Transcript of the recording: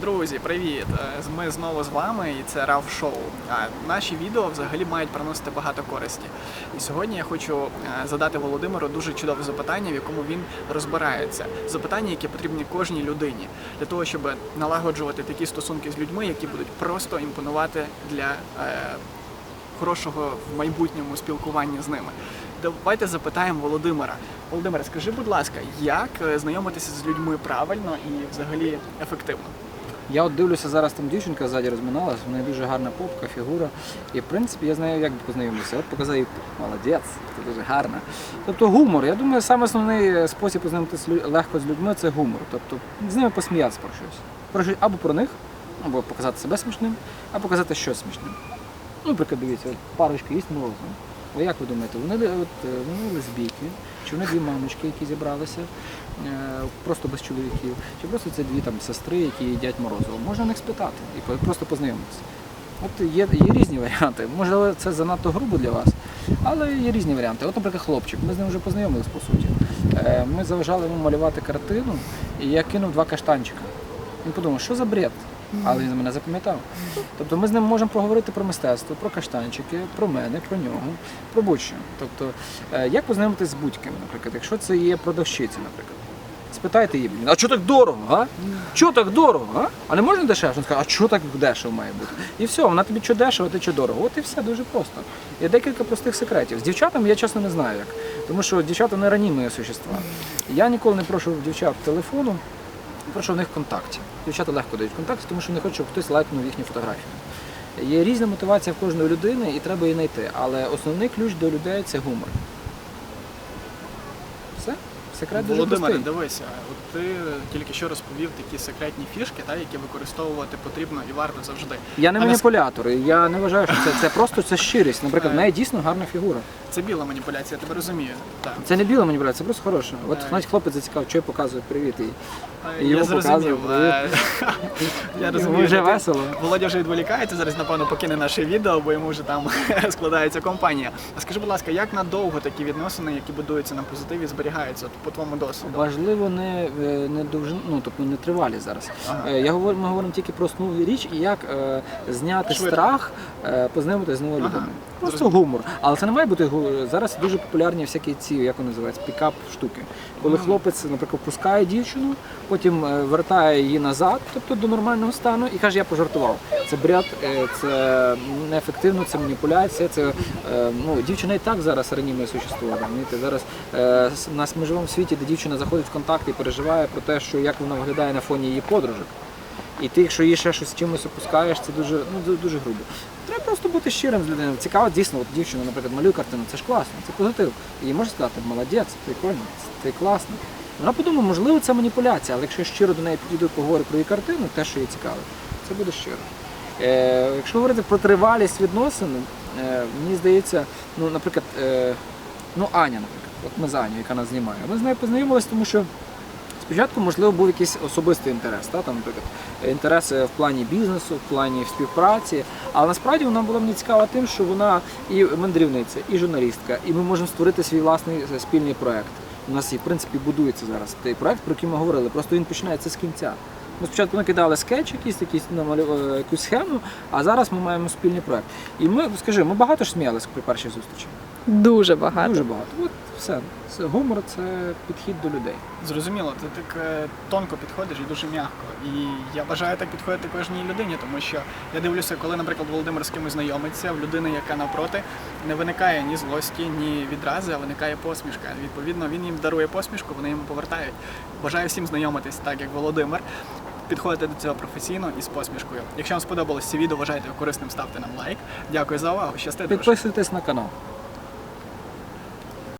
Друзі, привіт! Е, Ми знову з вами, і це Рав Шоу. Наші відео взагалі мають приносити багато користі. І сьогодні я хочу е, задати Володимиру дуже чудове запитання, в якому він розбирається. Запитання, яке потрібні кожній людині для того, щоб налагоджувати такі стосунки з людьми, які будуть просто імпонувати для е, хорошого в майбутньому спілкування з ними. Давайте запитаємо Володимира. Володимир, скажи, будь ласка, як е, знайомитися з людьми правильно і взагалі ефективно? Я от дивлюся зараз там дівчинка ззаді розминалась, в неї дуже гарна попка, фігура. І в принципі я знаю, як познайомитися. От показав їй, молодець, ти дуже гарна. Тобто гумор. Я думаю, саме основний спосіб познайомитися легко з людьми це гумор. Тобто з ними посміятися про щось. Про щось або про них, або показати себе смішним, або показати щось смішним. Ну, наприклад, дивіться, парочка їсть морозиво. Ви як ви думаєте, вони, от, е, вони лесбійки, чи вони дві мамочки, які зібралися е, просто без чоловіків, чи просто це дві там сестри, які їдять морозиво. Можна них спитати і просто познайомитися. От є, є різні варіанти. Можливо, це занадто грубо для вас, але є різні варіанти. От, наприклад, хлопчик, ми з ним вже познайомились по суті. Е, Ми заважали йому малювати картину, і я кинув два каштанчика. Він подумав, що за бред? Але він мене запам'ятав. Тобто ми з ним можемо поговорити про мистецтво, про каштанчики, про мене, про нього, про будь-що. Тобто, е, як познайомитися з будь-ким, наприклад, якщо це є продавщиця, наприклад. Спитайте її, а що так дорого? А? Чого так дорого? А? а не можна дешевше? Він скаже, а що так дешево має бути? І все, вона тобі що дешево, ти що дорого. От і все дуже просто. Є декілька простих секретів. З дівчатами я чесно не знаю як. Тому що дівчата не раніми существа. Я ніколи не прошу дівчат телефону, прошу в них контактів. Дівчата легко дають контакти, тому що не хочуть, щоб хтось лайкнув їхні фотографії. Є різна мотивація в кожної людини і треба її знайти. Але основний ключ до людей це гумор. Все? Секрет дуже Володимире, простий. дивися, от ти тільки що розповів такі секретні фішки, та, які використовувати потрібно і варто завжди. Я не А нас- маніпулятор, і я не вважаю, що це, це просто це щирість. Наприклад, в неї дійсно гарна фігура. Це біла маніпуляція, я тебе розумію. Так. Це не біла маніпуляція, це просто хороша. От Так. навіть хлопець зацікавив, що я показую привіт. І Е, я йому зрозумів. показує, Е, Я йому розумію. вже що ти- весело. Володя вже відволікається, зараз, напевно, покине наше відео, бо йому вже там складається компанія. А скажи, будь ласка, як надовго такі відносини, які будуються на позитиві, зберігаються от, по твоєму досвіду? Важливо не, е, не довжин, ну тобто не тривалі зараз. Ага. Е, Я говорю, ми говоримо тільки про основну річ і як е, зняти Швидко. страх, е, познайомитися з новою Ага. людиною. Просто гумор. Але це не має бути гу- зараз дуже популярні всякі ці, як вони називаються, пікап штуки. Коли хлопець, наприклад, пускає дівчину, потім е, вертає її назад, тобто до нормального стану, і каже, я пожартував. Це бред, е, це неефективно, це маніпуляція. Це е, ну дівчина і так зараз раніше существує. Зараз у нас ми живемо в світі, де дівчина заходить в контакт і переживає про те, що як вона виглядає на фоні її подружок. І ти, якщо їй ще щось чимось опускаєш, це дуже, ну, дуже грубо. Треба просто бути щирим з людиною. Цікаво, дійсно, от дівчина, наприклад, малює картину, це ж класно, це позитив. І можна сказати, молодець, прикольно, ти класно. Вона подумає, можливо, це маніпуляція, але якщо я щиро до неї підійду і поговорю про її картину, те, що їй цікавить, це буде щиро. Е, якщо говорити про тривалість відносин, е, мені здається, ну, наприклад, е, ну, Аня, наприклад, от ми з Аню, яка нас знімає, ми з нею познайомилися, тому що Спочатку, можливо, був якийсь особистий інтерес, та, там, наприклад, інтерес в плані бізнесу, в плані співпраці. Але насправді вона була мені цікава тим, що вона і мандрівниця, і журналістка, і ми можемо створити свій власний е, спільний проект. У нас і в принципі будується зараз той проект, про який ми говорили. Просто він починається з кінця. Ми спочатку накидали скетч, якийсь якісь намалювали якусь схему, а зараз ми маємо спільний проект. І ми, скажи, ми багато ж сміялися при першій зустрічі. Дуже багато. Дуже багато. От все. Це гумор, це підхід до людей. Зрозуміло, ти так е, тонко підходиш і дуже м'яко. І я бажаю так підходити кожній людині, тому що я дивлюся, коли, наприклад, Володимир з кимось знайомиться, в людини, яка навпроти, не виникає ні злості, ні відрази, а виникає посмішка. Відповідно, він їм дарує посмішку, вони йому повертають. Бажаю всім знайомитись так, як Володимир. Підходити до цього професійно і з посмішкою. Якщо вам сподобалось це відео, вважайте його корисним, ставте нам лайк. Дякую за увагу. Щасти, друже. Підписуйтесь на канал.